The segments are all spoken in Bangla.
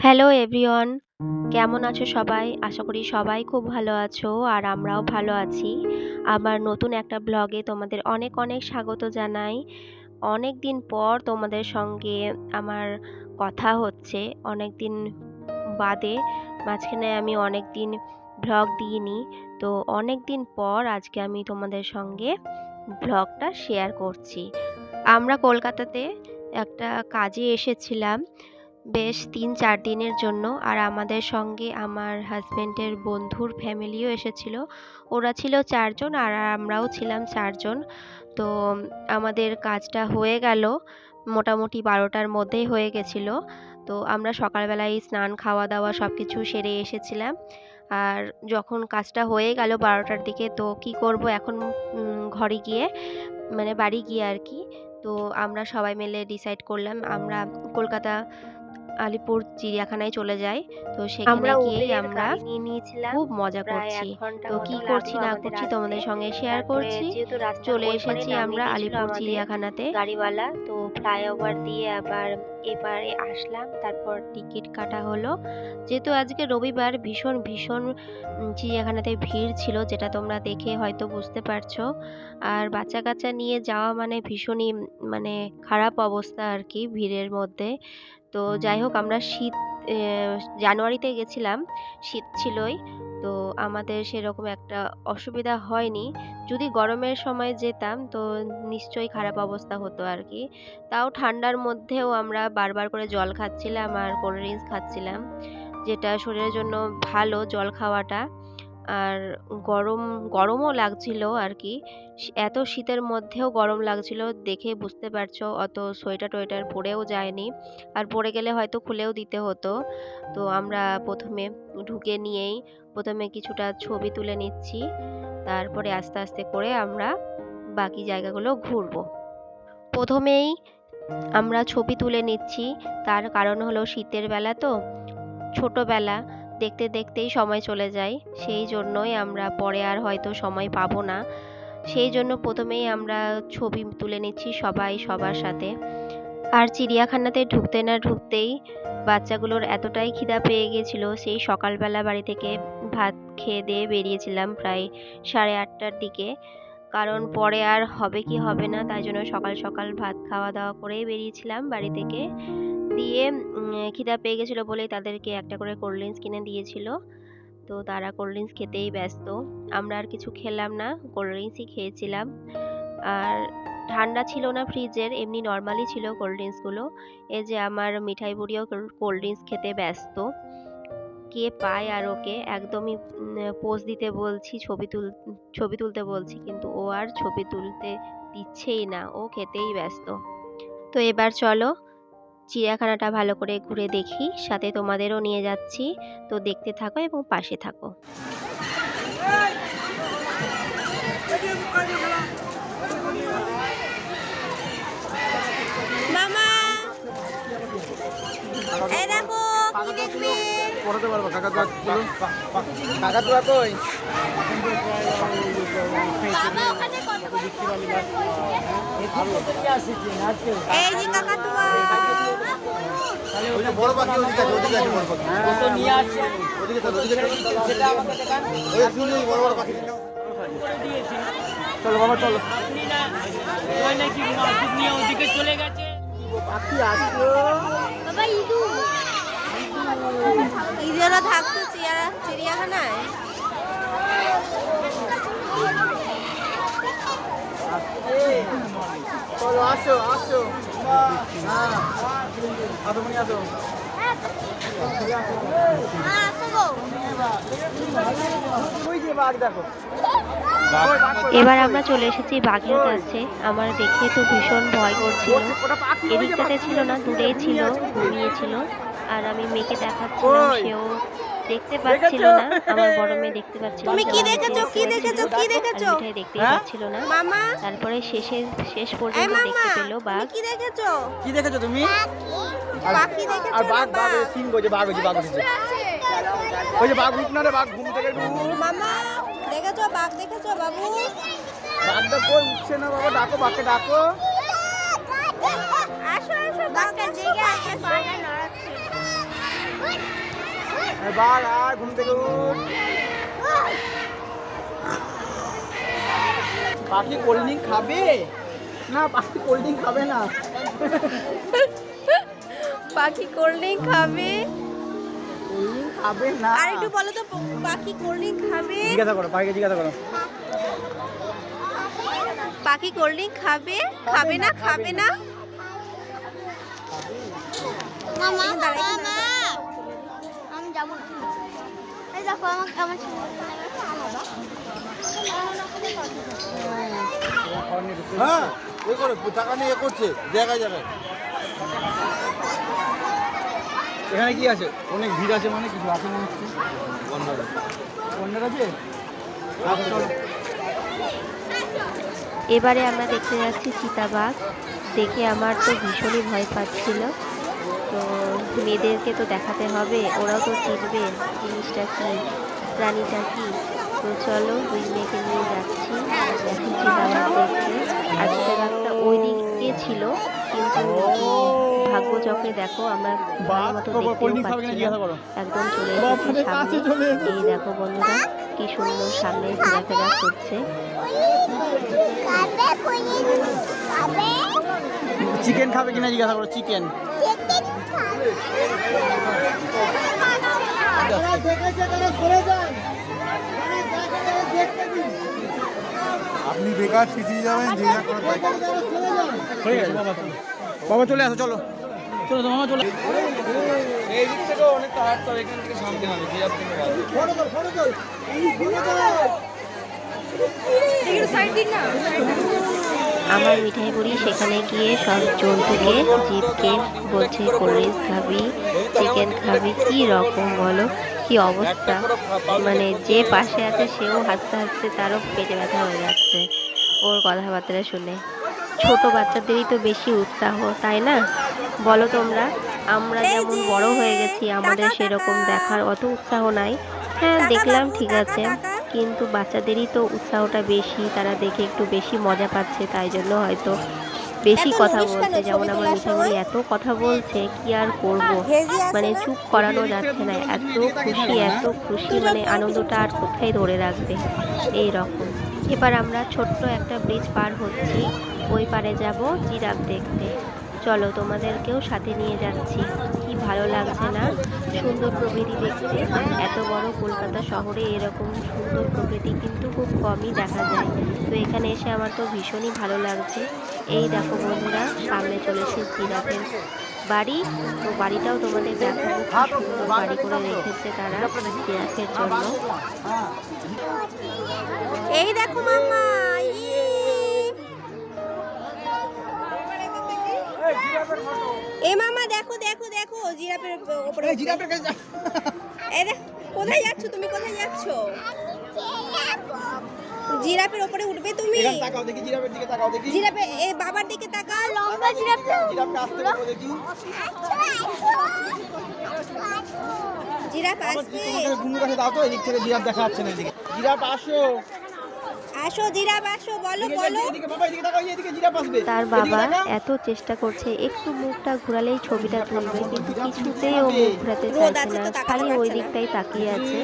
হ্যালো এভরিওয়ান কেমন আছো সবাই? আশা করি সবাই খুব ভালো আছো আর আমরাও ভালো আছি। আমার নতুন একটা ব্লগে তোমাদের অনেক অনেক স্বাগত জানাই। অনেক দিন পর তোমাদের সঙ্গে আমার কথা হচ্ছে। অনেক দিন বাদে মাঝখানে আমি অনেক দিন ব্লগ দিইনি। তো অনেক দিন পর আজকে আমি তোমাদের সঙ্গে ব্লগটা শেয়ার করছি। আমরা কলকাতাতে একটা কাজে এসেছিলাম। বেশ তিন, চার দিনের জন্য। আর আমাদের সঙ্গে আমার হাজবেন্ডের বন্ধুর ফ্যামিলিও এসেছিল। ওরা ছিল চারজন আর আমরাও ছিলাম চারজন। তো আমাদের কাজটা হয়ে গেল। মোটামুটি বারোটার মধ্যেই হয়ে গেছিল। তো আমরা সকালবেলায় স্নান খাওয়া দাওয়া সব কিছু সেরে এসেছিলাম। আর যখন কাজটা হয়ে গেল বারোটার দিকে, তো কি করব এখন? ঘরে গিয়ে মানে বাড়ি গিয়ে আর কি। তো আমরা সবাই মিলে ডিসাইড করলাম, আমরা কলকাতা আলিপুর চিড়িয়াখানায় চলে যাই। তো সেখানে গিয়ে আমরা খুব মজা করছি। তো কি করছি না করছি তোমাদের সঙ্গে শেয়ার করছি। চলে এসেছি আমরা আলিপুর চিড়িয়াখানাতে। গাড়িওয়ালা। তো ফ্লাইওভার দিয়ে আবার এপারে আসলাম। তারপর টিকিট কাটা হলো। যেহেতু আজকে রবিবার ভীষণ ভীষণ চিড়িয়াখানাতে ভিড় ছিল, যেটা তোমরা দেখে হয়তো বুঝতে পারছ। আর বাচ্চা কাচ্চা নিয়ে যাওয়া মানে ভীষণই মানে খারাপ অবস্থা আর কি ভিড়ের মধ্যে। তো যাই হোক, আমরা শীত জানুয়ারিতে গেছিলাম। শীত ছিলই। তো আমাদের সেরকম একটা অসুবিধা হয়নি। যদি গরমের সময় যেতাম তো নিশ্চয়ই খারাপ অবস্থা হতো আর কি। তাও ঠান্ডার মধ্যেও আমরা বারবার করে জল খাচ্ছিলাম আর কোল্ড ড্রিঙ্কস খাচ্ছিলাম, যেটা শরীরের জন্য ভালো জল খাওয়াটা। আর গরম, গরমও লাগছিল আর কি এত শীতের মধ্যেও গরম লাগছিল দেখে বুঝতে পারছ, অত সোয়েটার টোয়েটার পরেও যায়নি। আর পরে গেলে হয়তো খুলেও দিতে হতো। তো আমরা প্রথমে ঢুকে নিয়েই প্রথমে কিছুটা ছবি তুলে নিচ্ছি। তারপরে আস্তে আস্তে করে আমরা বাকি জায়গাগুলো ঘুরবো। প্রথমেই আমরা ছবি তুলে নিচ্ছি। তার কারণ হলো শীতের বেলা তো, ছোটবেলা দেখতে দেখতেই সময় চলে যায়। সেই জন্যই আমরা পরে আর হয়তো সময় পাবো না। সেই জন্য প্রথমেই আমরা ছবি তুলে নিচ্ছি সবাই সবার সাথে। আর চিড়িয়াখানাতে ঢুকতে না ঢুকতেই বাচ্চাগুলোর এতটাই খিদা পেয়ে গেছিল সেই সকালবেলা বাড়ি থেকে ভাত খেয়ে দিয়ে বেরিয়েছিলাম প্রায় সাড়ে আটটার দিকে। কারণ পরে আর হবে কি হবে না, তাই জন্য সকাল সকাল ভাত খাওয়া দাওয়া করেই বেরিয়েছিলাম বাড়ি থেকে। দিয়ে খিদা পেয়ে গেছিল বলেই তাদেরকে একটা করে কোল্ড ড্রিঙ্কস কিনে দিয়েছিল। তো তারা কোল্ড ড্রিঙ্কস খেতেই ব্যস্ত। আমরা আর কিছু খেলাম না কোল্ড ড্রিঙ্কসই খেয়েছিলাম। আর ঠান্ডা ছিল না ফ্রিজের এমনি নর্মালি ছিল কোল্ড ড্রিঙ্কসগুলো এই যে আমার মিঠাই বুড়িও কোল্ড ড্রিঙ্কস খেতে ব্যস্ত। কে পায় আর ওকে? একদমই পোজ দিতে বলছি, ছবি তুল, ছবি তুলতে বলছি, কিন্তু ও আর ছবি তুলতে দিচ্ছেই না। ও খেতেই ব্যস্ত। তো এবার চলো চিড়িয়াখানাটা ভালো করে ঘুরে দেখি সাথে তোমাদেরও নিয়ে যাচ্ছি। তো দেখতে থাকো এবং পাশে থাকো। এই দেখো কি দেখবে? পড়াতে পারব কাকাতুয়া বলুন কাকাতুয়া কই বাবা ওখানে কত এই যে কাকাতুয়া। বড় পাখি ওদিকে আছে ওদিকে আছে বড় পাখি। তো নিয়ে আসছে। ওদিকে চলো ওদিকে চলো সেটা আমাকে দেখান। ওই শুনি বড় বড় পাখি। চলো বাবা চলো। পাখি আসলো। বাবা ইঁদু। ইঁদুরা থাকতো চিড়িয়াখানায়। চলো আসো আসো হ্যাঁ আসো মনি আসো এবার আমরা চলে এসেছি বাঘের কাছে আমার দেখে তো ভীষণ ভয় করছিল এদিকটাতে ছিল না দূরেই ছিল। ঘুমিয়েছিল আর আমি মেয়েকে দেখাচ্ছিলাম? সেও দেখতে পাচ্ছিল না আমার বড় মেয়ে দেখতে পাচ্ছিল তুমি কি দেখেছ? কি দেখেছ? কি দেখেছ? মিঠাই দেখতেই হ্যাঁ? পাচ্ছিল না। মামা? তারপরে শেষে শেষ পর্যন্ত দেখতে পেল তুমি বাঘ কি দেখেছ? কি দেখেছ তুমি? পাখি দেখেছ আর বাঘ বাঘ বাঘ? সিং যে বাঘ যে বাঘ উঠেছে ওই যে বাঘ উঠ না রে বাঘ ঘুম থেকে উঠ। মামা দেখেছ? বাঘ দেখেছ বাবু? বাঘটা কই উঠছে না বাবা? ডাকো বাঘকে ডাকো। আসো আসো বাঘটা জেগে আছে নড়াচ্ছে এবার আর ঘুম থেকে পাখি কোল্ড ড্রিঙ্ক খাবে? না পাখি কোল্ড ড্রিঙ্ক খাবে না। পাখি কোল্ড ড্রিঙ্ক খাবে? খাবে না। আর একটু বলো তো পাখি কোল্ড ড্রিঙ্ক খাবে? জিজ্ঞাসা করো পাখিকে জিজ্ঞাসা করো। পাখি কোল্ড ড্রিঙ্ক খাবে? খাবে না খাবে না? মামা দাঁড়াই, এই দেখো আমার হ্যাঁ এ করে টাকা নিয়ে করছে জায়গায় জায়গায়। এখানে কি আছে? অনেক ভিড় আছে মানে কিছু আছে মনে হচ্ছে? আছে এবারে আমরা দেখতে যাচ্ছি চিতাবাঘ। দেখে আমার তো ভীষণই ভয় পাচ্ছিল। তো মেয়েদেরকে তো দেখাতে হবে ওরাও তো চিনবে জিনিসটা কি প্রাণীটা কি। তো চলো দুই মেয়েকে নিয়ে যাচ্ছি এখন চিতাবাঘ দেখতে আর চিতাবাঘটা ওই দিকে ছিল কিন্তু ভাগ্যচক্রে দেখো আমরা মতো দেখতেও পাচ্ছি একদম চলে এসেছে সামনে। এই দেখো বন্ধুরা কি সুন্দর সামনে ঘোরাফেরা করছে। চিকেন খাবে কিনা জিজ্ঞাসা করো চিকেন আপনি বেকার পিছিয়ে যাবেন যে যা বাবা চলে। আসো চলো। চলো মামা চলে। এই দিক থেকে অনেক তাড়াত তো এখান থেকে সামনে হবে জিরাফ থেকে ফটো কর ফটো কর সাইড দিন না আমার মিঠাই বুড়ি সেখানে গিয়ে সব জন্তুকে জীবকে বলছে কোল্ড খাবি চিকেন খাবি কি রকম বলো? কি অবস্থা? মানে যে পাশে আছে সেও হাসতে হাসতে তারও পেটে ব্যথা হয়ে যাচ্ছে ওর কথাবার্তা শুনে। ছোট বাচ্চাদেরই তো বেশি উৎসাহ তাই না? বলো তোমরা আমরা যেমন বড় হয়ে গেছি আমাদের সেরকম দেখার অত উৎসাহ নাই। হ্যাঁ দেখলাম ঠিক আছে। কিন্তু বাচ্চাদেরই তো উৎসাহটা বেশি তারা দেখে একটু বেশি মজা পাচ্ছে তাই জন্য হয়তো বেশি কথা বলছে যেমন আমার তোলার এত কথা বলছে কি আর করব? মানে চুপ করানো যাচ্ছে না এত খুশি এত খুশি মানে আনন্দটা আর কোথায় ধরে রাখবে? এই রকম এবার আমরা ছোট্ট একটা ব্রিজ পার হচ্ছি ওই পারে যাব জিরাফ দেখতে। চলো তোমাদেরকেও সাথে নিয়ে যাচ্ছি। কি ভালো লাগছে না? সুন্দর প্রকৃতি দেখতে। এত বড় কলকাতা শহরে এরকম সুন্দর প্রকৃতি কিন্তু খুব কমই দেখা যায়। তো এখানে এসে আমার তো ভীষণই ভালো লাগছে। এই দেখো বন্ধুরা, সামনে চলেছে জিরাফের বাড়ি। তো বাড়িটাও তোমাদের দেখাবো। কি সুন্দর বাড়ি করে রেখেছে তারা জিরাফের জন্য। এই দেখো মাম্মা। এ মামা দেখো দেখো দেখো জিরাফের উপরে এই জিরাফের কাছে যা। এই দেখ কোথায় যাচ্ছ তুমি? কোথায় যাচ্ছ? জিরাফের উপরে উঠবে তুমি? তাকাও দেখি জিরাফের দিকে তাকাও দেখি। জিরাফে এ বাবার দিকে তাকা লম্বা জিরাফটা। জিরাফকে আসতে বলো দেখি। জিরাফ আসবে। গুনুর কাছে দাও তো এদিক থেকে জিরাফ দেখা যাচ্ছে না এদিকে। জিরাফ আসো। আসো জিরাফ আসো বলো বলো। তার বাবা এত চেষ্টা করছে একটু মুখটা ঘোরালেই ছবিটা তুলবে কিন্তু কিছুতেই ও মুখ ঘোরাতে চাইছে না। খালি ওই দিকটাই তাকিয়ে আছে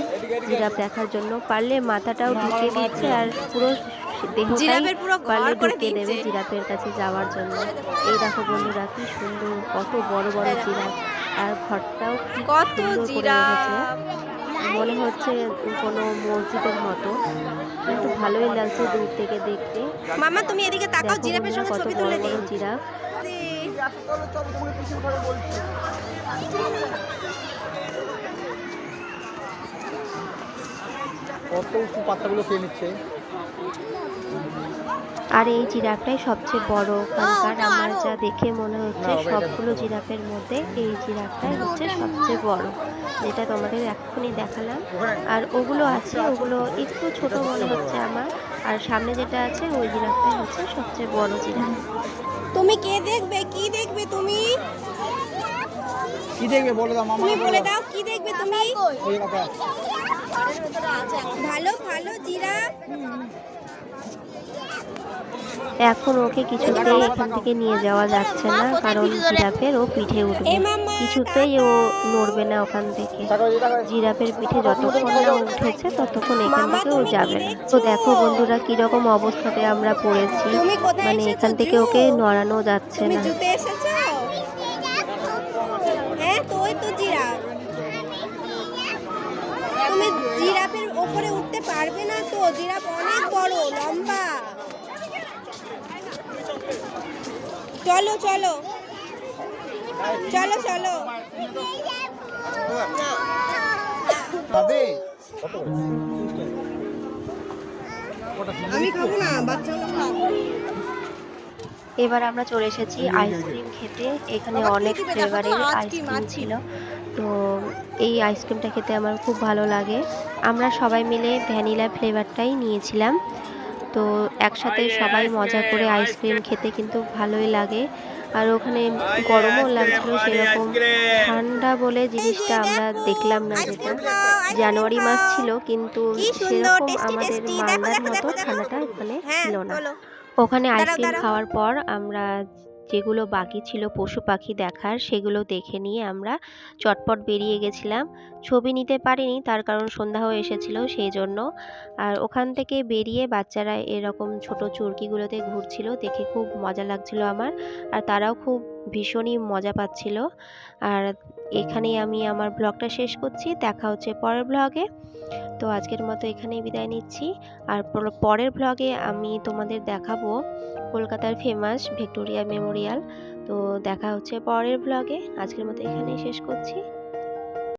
জিরাফ দেখার জন্য। পারলে মাথাটাও ঢুকে দিচ্ছে আর পুরো দেহটাই জিরাফের পুরো পারলে করে ঢুকে দেবে জিরাফের কাছে যাওয়ার জন্য। এই দেখো বন্ধুরা কি সুন্দর কত বড় বড় জিরাফ। আর ঘরটাও কত জিরাফ। রেখেছে মনে হচ্ছে কোনো মসজিদের মতো। কিন্তু ভালোই লাগছে দূর থেকে দেখতে। মামা তুমি এদিকে তাকাও জিরাফের সঙ্গে ছবি তুলে দিই জিরাফ। কত উঁচু পাতাগুলো খেয়ে নিচ্ছে। আর এই জিরাফটাই সবচেয়ে বড়। ওখানকার আমার যা দেখে মনে হচ্ছে সবগুলো জিরাফের মধ্যে এই জিরাফটাই হচ্ছে সবচেয়ে বড়। যেটা তোমাদের এক্ষুনি দেখালাম। আর ওগুলো আছে ওগুলো একটু ছোট মনে হচ্ছে আমার। আর সামনে যেটা আছে ওই জিরাফটাই হচ্ছে সবচেয়ে বড় জিরাফ। তুমি কে দেখবে? কি দেখবে তুমি? কি দেখবে? বলে দাও মামা। তুমি বলে দাও কি দেখবে তুমি? ভালো ভালো জিরাফ। এখন ওকে কিছুতেই এখান থেকে নিয়ে যাওয়া যাচ্ছে না, কারণ জিরাফের ও পিঠে উঠবে। কিছুতেই ও নড়বে না ওখান থেকে। জিরাফের পিঠে যতক্ষণ না উঠেছে, ততক্ষণ এখান থেকে ও যাবে না। তো দেখো বন্ধুরা, কীরকম অবস্থাতে আমরা পড়েছি। মানে এখান থেকে ওকে নড়ানো যাচ্ছে না। হ্যাঁ জিরাফের ওপরে উঠতে পারবে না তো? জিরাফ অনেক বড়, লম্বা। চলো চলো। চলো চলো। আমি খাব না বাচ্চাগুলো এবার আমরা চলে এসেছি আইসক্রিম খেতে। এখানে অনেক ফ্লেভারের আইসক্রিম ছিল। তো এই আইসক্রিমটা খেতে আমার খুব ভালো লাগে। আমরা সবাই মিলে ভ্যানিলা ফ্লেভারটাই নিয়েছিলাম। তো একসাথে সবাই মজা করে আইসক্রিম খেতে কিন্তু ভালোই লাগে। আর ওখানে গরমও লাগছিল সেরকম। ঠান্ডা বলে জিনিসটা আমরা দেখলাম না যেটা। জানুয়ারি মাস ছিল কিন্তু সেরকম আমাদের মালদার মতো। ঠান্ডাটা ওখানে হ্যাঁ ছিল না। ওখানে আইসক্রিম খাওয়ার পর আমরা যেগুলো বাকি ছিল পশু পাখি দেখার, সেগুলো দেখে নিয়ে আমরা চটপট বেরিয়ে গেছিলাম। ছবি নিতে পারিনি, তার কারণ সন্ধ্যা হয়ে এসেছিল সেই জন্য আর ওখান থেকে বেরিয়ে বাচ্চারা এরকম ছোট চুরকিগুলোতে ঘুরছিল, দেখে খুব মজা লাগছিল আমার। আর তারাও খুব ভীষণই মজা পাচ্ছিল। আর এখানেই আমি আমার ব্লগটা শেষ করছি। দেখা হচ্ছে পরের ব্লগে। তো আজকের মতো এখানেই বিদায় নিচ্ছি। আর পরের ব্লগে আমি তোমাদের দেখাবো কলকাতার ফেমাস ভিক্টোরিয়া মেমোরিয়াল। তো দেখা হচ্ছে পরের ব্লগে। আজকের মতো এখানেই শেষ করছি।